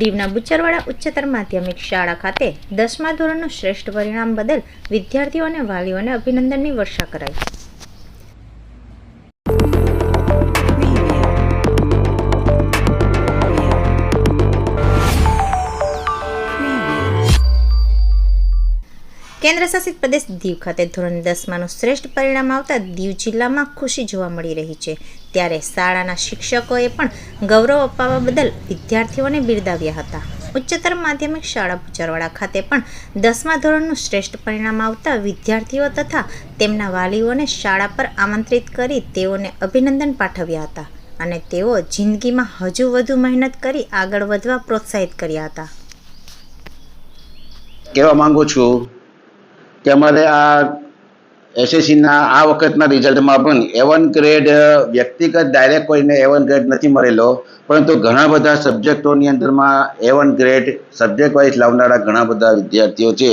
દીવના બુચ્ચરવાડા ઉચ્ચતર માધ્યમિક શાળા ખાતે દસમા ધોરણનું શ્રેષ્ઠ પરિણામ બદલ વિદ્યાર્થીઓ અને વાલીઓને અભિનંદનની વર્ષા કરાઈ. કેન્દ્ર શાસિત પ્રદેશ દીવ ખાતે ધોરણ દસમાનું શ્રેષ્ઠ પરિણામ આવતા દીવ જિલ્લામાં ખુશી જોવા મળી રહી છે. ત્યારે શાળાના શિક્ષકોએ પણ ગૌરવ અપાવવા બદલ વિદ્યાર્થીઓને બિરદાવ્યા હતા. ઉચ્ચતર માધ્યમિક શાળા ભુજરવાડા ખાતે પણ દસમા ધોરણનું શ્રેષ્ઠ પરિણામ આવતા વિદ્યાર્થીઓ તથા તેમના વાલીઓને શાળા પર આમંત્રિત કરી તેઓને અભિનંદન પાઠવ્યા હતા અને તેઓ જિંદગીમાં હજુ વધુ મહેનત કરી આગળ વધવા પ્રોત્સાહિત કર્યા હતા. કહેવા માંગુ છું કે અમારે આ એસએસસીના આ વખતના રિઝલ્ટમાં પણ એવન ગ્રેડ વ્યક્તિગત ડાયરેક્ટ કોઈને એવન ગ્રેડ નથી મળેલો, પરંતુ ઘણા બધા સબ્જેક્ટોની અંદરમાં A one grade subject wise લાવનારા ઘણા બધા વિદ્યાર્થીઓ છે.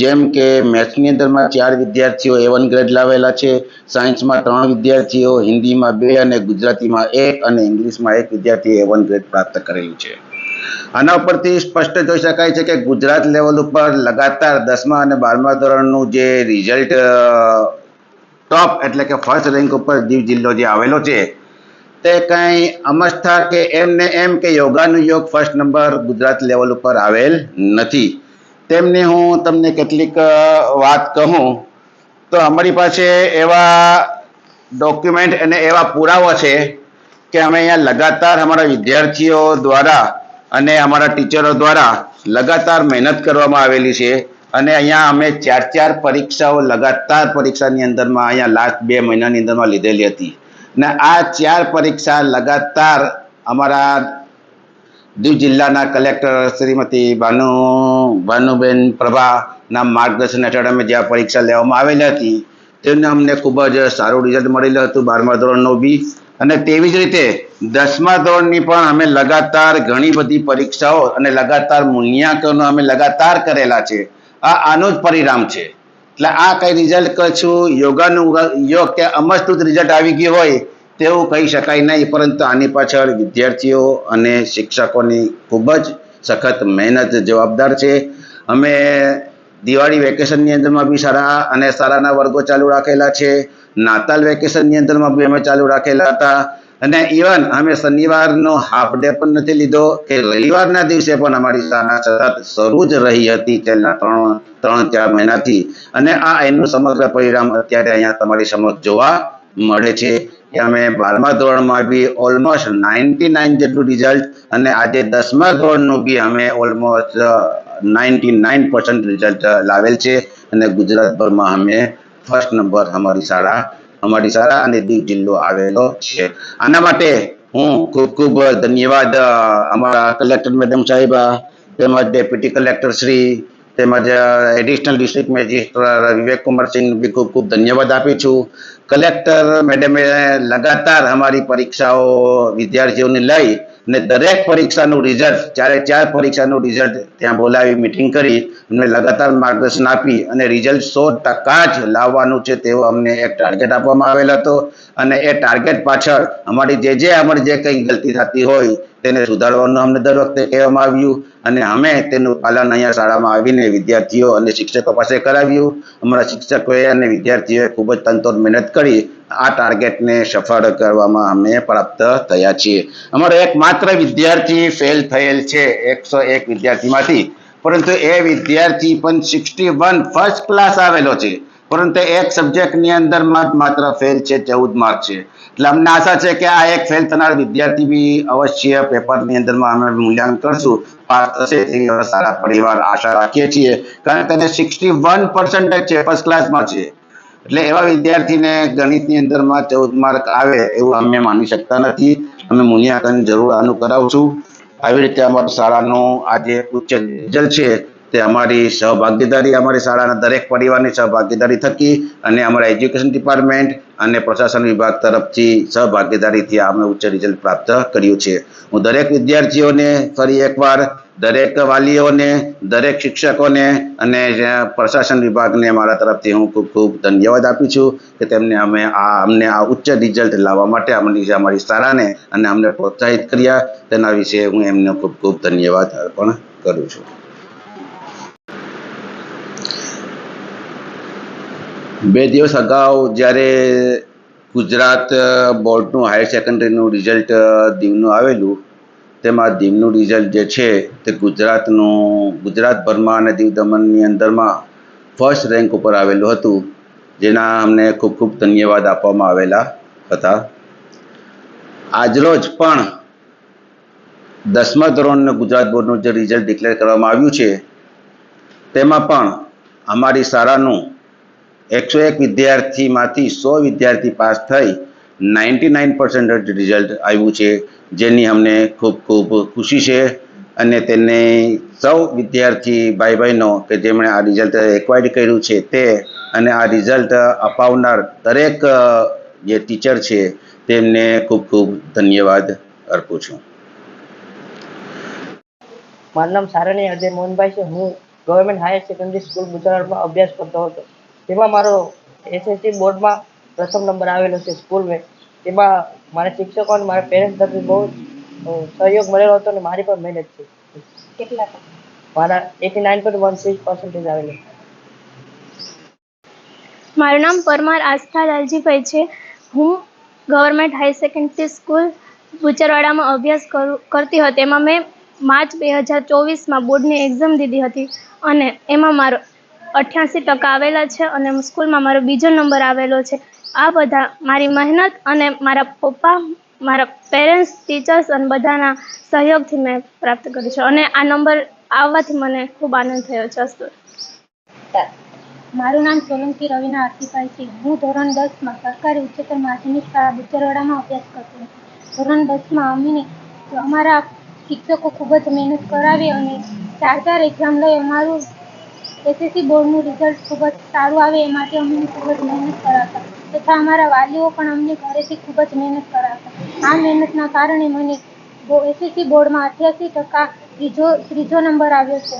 જેમ કે મેથ્સની અંદરમાં ચાર વિદ્યાર્થીઓ એવન ગ્રેડ લાવેલા છે સાયન્સમાં ત્રણ વિદ્યાર્થીઓ, હિન્દીમાં બે અને ગુજરાતીમાં એક અને ઇંગ્લિશમાં એક વિદ્યાર્થીએ એવન ગ્રેડ પ્રાપ્ત કરેલું છે. આના ઉપરથી સ્પષ્ટ જોઈ શકાય છે કે ગુજરાત લેવલ ઉપર લગાતાર દસમા અને બારમા ધોરણનું જે રિઝલ્ટ ટોપ એટલે કે ફર્સ્ટ રેન્ક ઉપર દીવ જિલ્લો જે આવેલો છે, તે કંઈ અમસ્થા કે એમ ને એમ કે યોગાનું યોગ ફર્સ્ટ નંબર ગુજરાત લેવલ ઉપર આવેલ નથી. તેમની હું તમને કેટલીક વાત કહું, તો અમારી પાસે એવા ડોક્યુમેન્ટ અને એવા પુરાવા છે કે અમે અહીંયા લગાતાર અમારા વિદ્યાર્થીઓ દ્વારા અને અમારા ટીચરો દ્વારા લગાતાર મહેનત કરવામાં આવેલી છે. અને અહીંયા અમે ચાર ચાર પરીક્ષાઓ લગાતાર પરીક્ષાની અંદરમાં અહીંયા લાસ્ટ બે મહિનાની અંદરમાં લીધેલી હતી. ને આ ચાર પરીક્ષા લગાતાર અમારા દીવ જિલ્લાના કલેક્ટર શ્રીમતી ભાનુ, ભાનુબેન પ્રભાના માર્ગદર્શન હેઠળ અમે જ્યાં પરીક્ષા લેવામાં આવેલી હતી તેને અમને ખૂબ જ સારું રિઝલ્ટ મળેલું હતું, બારમા ધોરણનું બી. અને તેવી જ રીતે દસમા ધોરણની પણ અમે લગાતાર ઘણી બધી પરીક્ષાઓ અને લગાતાર મૂલ્યાંકનો અમે લગાતાર કરેલા છે. આ આનું જ પરિણામ છે. એટલે આ કઈ રિઝલ્ટ કશું યોગાનું યોગ કે અમસ્તુત રિઝલ્ટ આવી ગયું હોય તેવું કહી શકાય નહીં, પરંતુ આની પાછળ વિદ્યાર્થીઓ અને શિક્ષકોની ખૂબ જ સખત મહેનત જવાબદાર છે. અમે દિવાળી વેકેશનની અંદરમાં બી સારા અને સારાના વર્ગો ચાલુ રાખેલા છે. નાતાલ વેકેશનની અંદરમાં બી અમે ચાલુ રાખેલા હતા. અને ઇવન અમે શનિવારનો હાફ ડે પણ નથી લીધો કે રવિવારના દિવસે પણ અમારી શાળા સતત શરૂ જ રહી હતી છેલ્લા ત્રણ ત્રણ, ચાર મહિનાથી. અને આ એનું સમગ્ર પરિણામ અત્યારે અહીંયા તમારી સમક્ષ જોવા મળે છે કે અમે બારમા ધોરણમાં બી ઓલમોસ્ટ નાઇન્ટી નાઇન જેટલું રિઝલ્ટ અને આજે દસમા ધોરણનું બી અમે almost ninety nine percent result લાવેલ છે. અને ગુજરાતભરમાં અમે ફર્સ્ટ નંબર અમારી શાળા અમારી શાળા અને દીવ જિલ્લો આવેલો છે. આના માટે હું ખૂબ ખૂબ ધન્યવાદ અમારા કલેક્ટર મેડમ સાહેબા તેમજ ડેપ્યુટી કલેક્ટર શ્રી, તેમજ additional district magistrate Vivek Kumar Singh બી ખૂબ ખૂબ ધન્યવાદ આપી છું. કલેક્ટર મેડમે લગાતાર અમારી પરીક્ષાઓ વિદ્યાર્થીઓને લઈ ને દરેક પરીક્ષાનું રિઝલ્ટ જ્યારે ચાર પરીક્ષાનું રિઝલ્ટ ત્યાં બોલાવી મિટિંગ કરી, અમને લગાતાર માર્ગદર્શન આપી અને રિઝલ્ટ સો ટકા જ લાવવાનું છે તેવો અમને એક ટાર્ગેટ આપવામાં આવેલ હતો. અને એ ટાર્ગેટ પાછળ અમારી જે જે અમારી જે કંઈ ગલતી થતી હોય તેને સુધારવાનું અમને દર વખતે કહેવામાં આવ્યું અને અમે તેનું પાલન અહીંયા શાળામાં આવીને વિદ્યાર્થીઓ અને શિક્ષકો પાસે કરાવ્યું. અમારા શિક્ષકોએ અને વિદ્યાર્થીઓએ ખૂબ જ તનતોડ મહેનત કરી આ ટાર્ગેટને સફળ કરવામાં અમે પ્રાપ્ત થયા છીએ. અમારો એકમાત્ર વિદ્યાર્થી ફેલ થયેલ છે, એકસો એક વિદ્યાર્થીમાંથી. પરંતુ એ વિદ્યાર્થી પણ સિક્સટી વન ફર્સ્ટ ક્લાસ આવેલો છે. પરંતુ એક સબ્જેક્ટની અંદરમાં જ માત્ર ફેલ છે ચૌદ માર્ક છે. એટલે અમને આશા છે કે આ એક ફેલ થનાર વિદ્યાર્થી બી અવશ્ય પેપરની અંદરમાં અમે મૂલ્યાંકન કરશું. સારા પરિવાર આશા રાખીએ છીએ. કારણ તેને સિક્સટી વન પર્સન્ટેજ છે ફર્સ્ટ ક્લાસમાં છે. એટલે એવા વિદ્યાર્થીને ગણિતની અંદરમાં ચૌદ માર્ક આવે એવું અમે માની શકતા નથી. અમે મૂલ્યાંકન જરૂર આનું કરાવશું. આવી રીતે અમારું શાળાનું આજે ઉચ્ચ રિઝલ્ટ છે. તે અમારી સહભાગીદારી, અમારી શાળાના દરેક પરિવારની સહભાગીદારી થકી અને અમારા એજ્યુકેશન ડિપાર્ટમેન્ટ અને પ્રશાસન વિભાગ તરફથી સહભાગીદારીથી અમે ઉચ્ચ રિઝલ્ટ પ્રાપ્ત કર્યું છે. હું દરેક વિદ્યાર્થીઓને ફરી એકવાર, દરેક વાલીઓને, દરેક શિક્ષકોને અને પ્રશાસન વિભાગને મારા તરફથી હું ખૂબ ખૂબ ધન્યવાદ આપું છું કે તેમને અમે આ, અમને આ ઉચ્ચ રિઝલ્ટ લાવવા માટે અમની અમારી શાળાને અને અમને પ્રોત્સાહિત કર્યા, તેના વિશે હું એમને ખૂબ ખૂબ ધન્યવાદ અર્પણ કરું છું. બે દિવસ અગાઉ જ્યારે ગુજરાત બોર્ડનું હાયર સેકન્ડરીનું રિઝલ્ટ દીવનું આવેલું, તેમાં દીવનું રિઝલ્ટ જે છે તે ગુજરાતનું, ગુજરાતભરમાં અને દીવ દમણની અંદરમાં ફર્સ્ટ રેન્ક ઉપર આવેલું હતું, જેના અમને ખૂબ ખૂબ ધન્યવાદ આપવામાં આવેલા હતા. આજરોજ પણ દસમા ધોરણનું ગુજરાત બોર્ડનું જે રિઝલ્ટ ડિક્લેર કરવામાં આવ્યું છે, તેમાં પણ અમારી શાળાનું એકસો એક વિદ્યાર્થીમાંથી સો વિદ્યાર્થી પાસ થઈ નાઇન્ટી નાઇન પર્સન્ટ રિઝલ્ટ આવ્યું છે, જેની અમને ખૂબ ખૂબ ખુશી છે. અને તેને સૌ વિદ્યાર્થી ભાઈ બહેનો કે જેમણે આ રિઝલ્ટ એક્વાયર્ડ કર્યું છે તે અને આ રિઝલ્ટ અપાવનાર દરેક જે ટીચર છે તેમને ખૂબ ખૂબ ધન્યવાદ અર્પું છું. મારું નામ સારણી અજય મોહનભાઈ છે. હું ગવર્મેન્ટ હાયર સેકન્ડરી સ્કૂલ ગુજરાતમાં અભ્યાસ કરતો હતો. તેમાં મારો એસએસસી બોર્ડમાં પ્રથમ નંબર આવેલો છે સ્કૂલમાં. તેમાં મારા શિક્ષકો અને મારા પેરેન્ટ્સ તરફથી બહુ સહયોગ મળેલો હતો અને મારી પણ મહેનત છે. કેટલા મારા eighty nine point one six percentage આવેલો. મારું નામ પરમાર આસ્થા લાલજીભાઈ છે. હું ગવર્મેન્ટ હાઈ સેકન્ડરી સ્કૂલ બુચરવાડામાં અભ્યાસ કરું કરતી હતી. એમાં મેં માર્ચ બે હજાર ચોવીસમાં બોર્ડની એક્ઝામ દીધી હતી અને એમાં મારો અઠ્યાસી ટકા આવેલા છે અને સ્કૂલમાં મારો બીજો નંબર આવેલો છે. આ બધા મારી મહેનત અને મારા પપ્પા, મારા પેરેન્ટ્સ, ટીચર્સ અને બધાના સહયોગથી મેં પ્રાપ્ત કર્યું છે અને આ નંબર આવવાથી મને ખૂબ આનંદ થયો છે અસ્તુ. મારું નામ સોલંકી રવિના આરતીભાઈ છે. હું ધોરણ દસમાં સરકારી ઉચ્ચતર માધ્યમિક શાળા બુચરવાડામાં અભ્યાસ કરતી હતી. ધોરણ દસમાં અમીને અમારા શિક્ષકો ખૂબ જ મહેનત કરાવી અને ચાર ચાર એક્ઝામ લઈ અમારું એસએસસી બોર્ડનું રિઝલ્ટ ખૂબ જ સારું આવે એ માટે અમને ખૂબ જ મહેનત કરાવતા તથા અમારા વાલીઓ પણ અમને ઘરેથી ખૂબ જ મહેનત કરાવતા આ મહેનતના કારણે મને એસએસસી બોર્ડમાં અઠ્યાસી ટકા ત્રીજો ત્રીજો નંબર આવ્યો છે.